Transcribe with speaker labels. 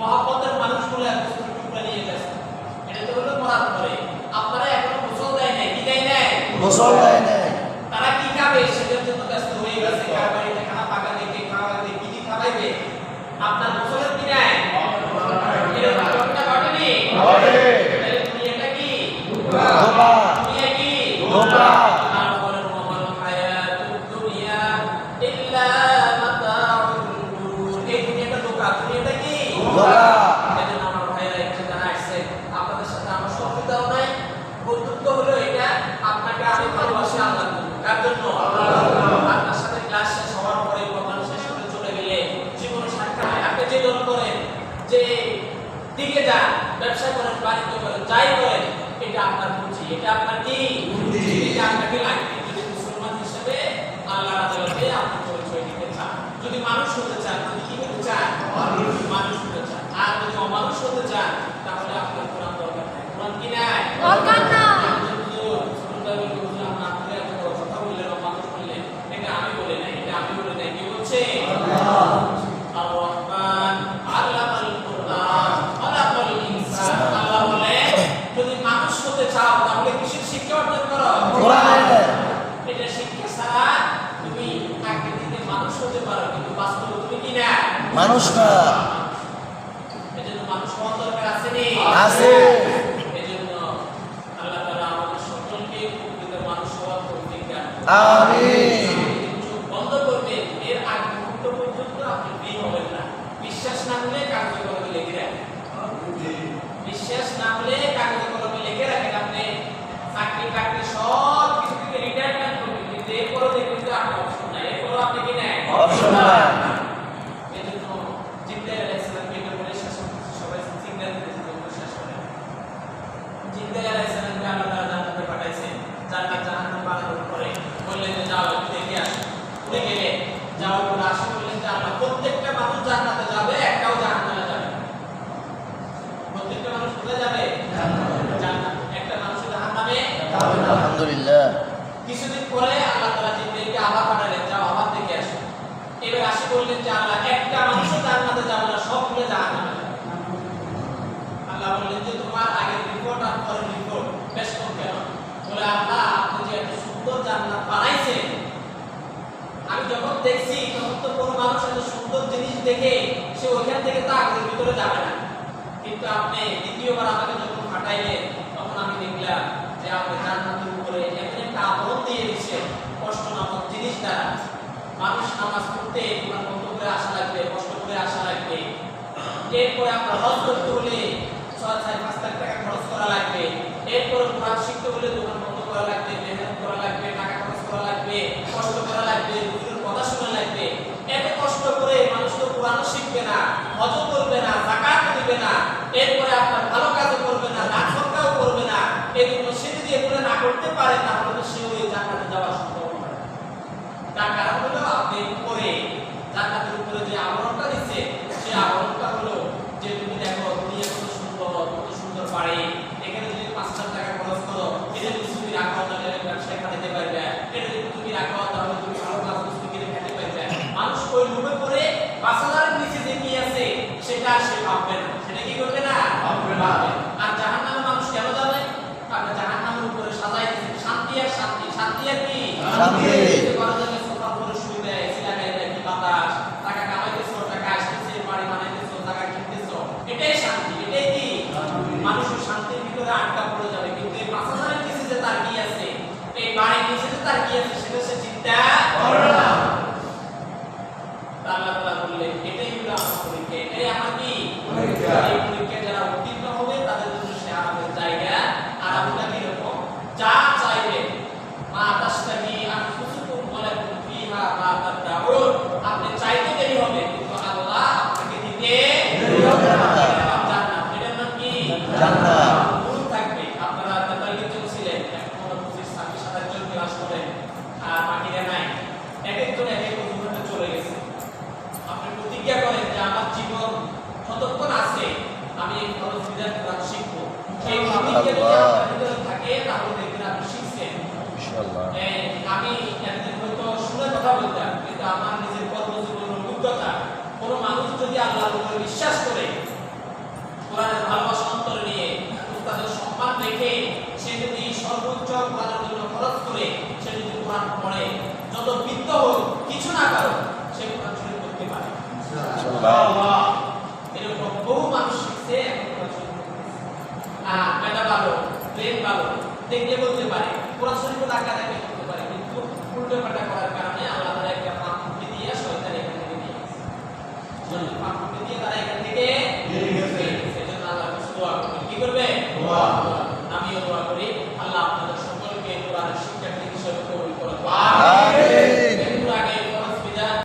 Speaker 1: মহাপতের মানুষগুলো এত বছর টুকরা নিয়ে গেছে। এটা তো হলো মরার পরে। আপনারা এখনও গোসল দেয় নাই কি দেয় নাই?
Speaker 2: গোসল দেয় নাই।
Speaker 1: তারা কি খাবে? যে দিকে যান ব্যবসা করেন, বাণিজ্য করেন, যাই করেন, এটা আপনার পুঁজি, এটা আপনার কি এটা আপনাকে লাগবে যদি মুসলমান হিসেবে আল্লাহ আদালতে আপনি পরিচয় দিতে চান যদি মানুষ হতে চান যদি কি হতে চান মানুষ হতে চান আর যদি অমানুষ হতে চান তাহলে আপনার কোরআন দরকার নাই কোরআন কি নাই
Speaker 3: দরকার নাই।
Speaker 1: হুজুর, ছোটবেলা বলতে হুজুর, আমরা আপনাকে এত বড় কথা বললেন, অমানুষ বললেন। এটা আমি বলি নাই, এটা আমি বলি নাই। কে বলছে? আর-রহমান, আল্লামাল কুরআন, খালাকাল ইনসান। আল্লাহ বলেন, যদি মানুষ হতে চাও তাহলে কিসের শিক্ষা অর্জন করো
Speaker 2: কোরআনের।
Speaker 1: এটা শিক্ষা ছাড়া তুমি আকৃতিতে মানুষ হতে পারো কিন্তু বাস্তবে তুমি কি না
Speaker 2: মানুষ না
Speaker 1: আছে নি
Speaker 2: আছে
Speaker 1: এজন্য আল্লাহ তাআলা আমাদের সকলকে প্রকৃত মানুষ হওয়ার তৌফিক দান করুন।
Speaker 2: আমিন
Speaker 1: চোখ বন্ধ করবেন এর আগ মুহূর্ত পর্যন্ত আপনি ফ্রি হবেন না বিশ্বাস না হলে কাগজে কলমে লিখে রাখেন বিশ্বাস না হলে কাগজে কলমে লিখে রাখেন আপনি চাকরি বাকরি সব কিছু থেকে রিটায়ারমেন্ট করবেন কিন্তু এরপরও দেখবেন যে আপনার অপশন নাই এরপরও আপনি কি নেয়
Speaker 2: Option নাই।
Speaker 1: এজন্য জিব্রাইল আলাইহিস সালামকে এটা বলে শেষ করতে সবাই সিগন্যাল দিতে জন্য শেষ করেন জিব্রাইল আলাইহিস সালামকে আল্লাহ তাআলা জান্নাতে পাঠাইছেন জান্নাত জাহান্নাম বানানোর পরে বললেন যে যাও একটু দেখে আসো উঠে গেলে যাওয়ার পরে আসে বললেন যে আল্লাহ প্রত্যেকটা মানুষ জান্নাতে যাবে একটাও জাহান্নামে যাবে না। প্রত্যেকটা মানুষ কোথায় যাবে জান্নাত একটা মানুষ জাহান্নামে
Speaker 2: আলহামদুলিল্লাহ।
Speaker 1: কিছুদিন পরে আল্লাহ তাআলা জিব্রাইলকে আবার পাঠালেন, যাও আবার দেখে আসো। এবার আসি বললেন যে আল্লাহ একটা মানুষও জান্নাতে যাবে না সবগুলো জাহান্নামে আল্লাহ বললেন যে, তোমার আগের রিপোর্ট আর পরের রিপোর্ট বেশ কম কেন বলে, আল্লাহ, আপনি যে এত সুন্দর জান্নাত বানাইছেন, আমি যখন দেখছি, তখন তো কোনো মানুষ এত সুন্দর জিনিস দেখে সে ওইখান থেকে তো আগের ভিতরে যাবে না। কিন্তু আপনি দ্বিতীয়বার আমাকে যখন ফাটাইলেন তখন আমি দেখলাম কষ্ট নামক জিনিস নামাজ পড়তে করে আসা লাগবে, কষ্ট করে আসা লাগবে। এরপরে আপনার হজ করতে হলে ছয় ছয় পাঁচ টাকা খরচ করা লাগবে। এরপরে কোরআন শিখতে হলে দোকান বন্ধ করা লাগবে, মেহনত করা লাগবে, টাকা খরচ করা লাগবে, কষ্ট করা লাগবে কথা শোনা লাগবে। এত কষ্ট করে মানুষ তো কোরআনও শিখবে না হজ করবে না জাকাত দিবে না এরপরে আপনার ভালো কাজও করবে না দান সৎকারও করবে না এগুলো সে যদি এগুলো না করতে পারে তাহলে তো সে ওই জান্নাতে যাওয়া সম্ভব হবে না। তার কারণ হলো আপনি উপরে জান্নাতের উপরে যে আবরণটা দিচ্ছে সেই আবরণটা হলো যে তুমি দেখো দুনিয়া কত সুন্দর কত সুন্দর বাড়ি এখানে যদি পাঁচ হাজার টাকা খরচ করো এটা যদি তুমি রাখো তাহলে ব্যবসায় খাটাতে পারবে এটা যদি তুমি রাখো তাহলে তুমি ভালো কাজ বস্তু কিনে খেতে পারবে মানুষ ওই লোভে পড়ে পাঁচ হাজারের নিচে যে কি আছে সেটা সে ভাববে না। সেটা কি করবে না?
Speaker 2: ভাববে না।
Speaker 1: আর মানুষ কেন যাবে উপরে সাজাই শান্তি আর শান্তি। শান্তি আর কি?
Speaker 2: শান্তি।
Speaker 1: করা যাবে সোফার উপরে শুয়ে দেয়, এসি লাগাই দেয়, কি বাতাস, টাকা কামাইতেছো, টাকা আসতেছে, বাড়ি বানাইতেছো, টাকা কিনতেছো। এটাই শান্তি, এটাই কি? শান্তির ভিতরে আটকা পড়ে যাবে। কিন্তু এই পাঁচ হাজারের নিচে যে তার কি আছে, এই বাড়ির নিচে যে তার কি আছে, সেটা সে চিন্তা।
Speaker 2: করে না।
Speaker 1: তা আল্লাহ তাআলা বললেন, এটাই হলো আমার পরীক্ষা, এটাই আমার কি?
Speaker 2: পরীক্ষা।
Speaker 1: এই পরীক্ষায় যারা উত্তীর্ণ হবে, তাদের জন্য সে আরামের জায়গা। আরামটা কীরকম? যা চাইবে, মা তাশতাহি আনফুসুকুম ওয়া লাকুম ফিহা মা তাদউন। আপনি চাইতে দেরি হবে কিন্তু আল্লাহ আপনাকে দিতে
Speaker 2: দেরি হবে না।
Speaker 1: এটার নাম জান্নাত। এটার নাম কি?
Speaker 2: জান্নাত।
Speaker 1: দূর থাকবে। আপনারা তেতাল্লিশ জন ছিলেন, এখন পনেরো, পঁচিশ, ছাব্বিশ, সাতাশ জন ক্লাস করেন। আর বাকিরা নাই। এক একজন এক এক অভিজ্ঞতা চলে গেছে। আপনি প্রতিজ্ঞা করেন যে আমার জীবন কতক্ষণ আছে আমি এই খরচ বিধান কোরআন শিখব সেই প্রতিজ্ঞা যদি
Speaker 2: আল্লাহ।
Speaker 1: আপনার ভিতরে থাকে তাহলে দেখবেন আপনি শিখছেন
Speaker 2: ইনশাআল্লাহ
Speaker 1: এই, আমি একদিন হয়তো শুনে কথা বলতাম কিন্তু আমার নিজের কর্মজীবনের অভিজ্ঞতা কোনো মানুষ যদি আল্লাহর উপরে বিশ্বাস করে দেখলে বলতে পারে কোরআন শরীফ টাকা দেখে করতে পারে কিন্তু উল্টো পাল্টা করার কারণে আল্লাহ তারা একটা পাপ দিয়ে শয়তান এখান থেকে নিয়ে আসে। পাপ দিয়ে তারা এখান থেকে